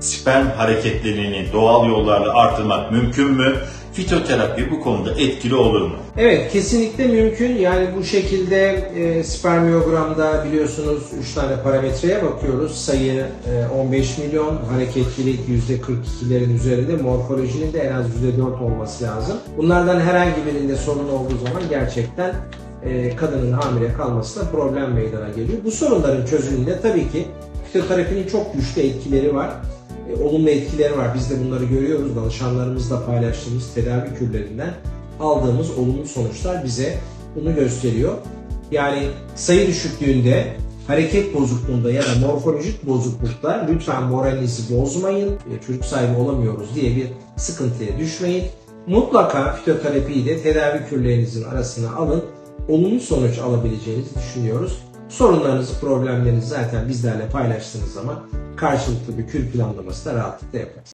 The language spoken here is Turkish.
Sperm hareketliliğini doğal yollarla artırmak mümkün mü? Fitoterapi bu konuda etkili olur mu? Evet kesinlikle mümkün. Yani bu şekilde e, spermiyogramda biliyorsunuz 3 tane parametreye bakıyoruz. Sayı e, 15 milyon, hareketlilik %42'lerin üzerinde, morfolojinin de en az %4 olması lazım. Bunlardan herhangi birinde sorun olduğu zaman gerçekten e, kadının hamile kalmasında problem meydana geliyor. Bu sorunların çözümünde tabii ki fitoterapinin çok güçlü etkileri var. E, olumlu etkileri var. Biz de bunları görüyoruz. Danışanlarımızla paylaştığımız tedavi kürlerinden aldığımız olumlu sonuçlar bize bunu gösteriyor. Yani sayı düşüklüğünde, hareket bozukluğunda ya da morfolojik bozuklukta lütfen moralinizi bozmayın. E, Çocuk sahibi olamıyoruz diye bir sıkıntıya düşmeyin. Mutlaka fitoterapiyi de tedavi kürlerinizin arasına alın. Olumlu sonuç alabileceğinizi düşünüyoruz. Sorunlarınızı, problemlerinizi zaten bizlerle paylaştığınız zaman karşılıklı bir kür planlaması da rahatlıkla yaparız.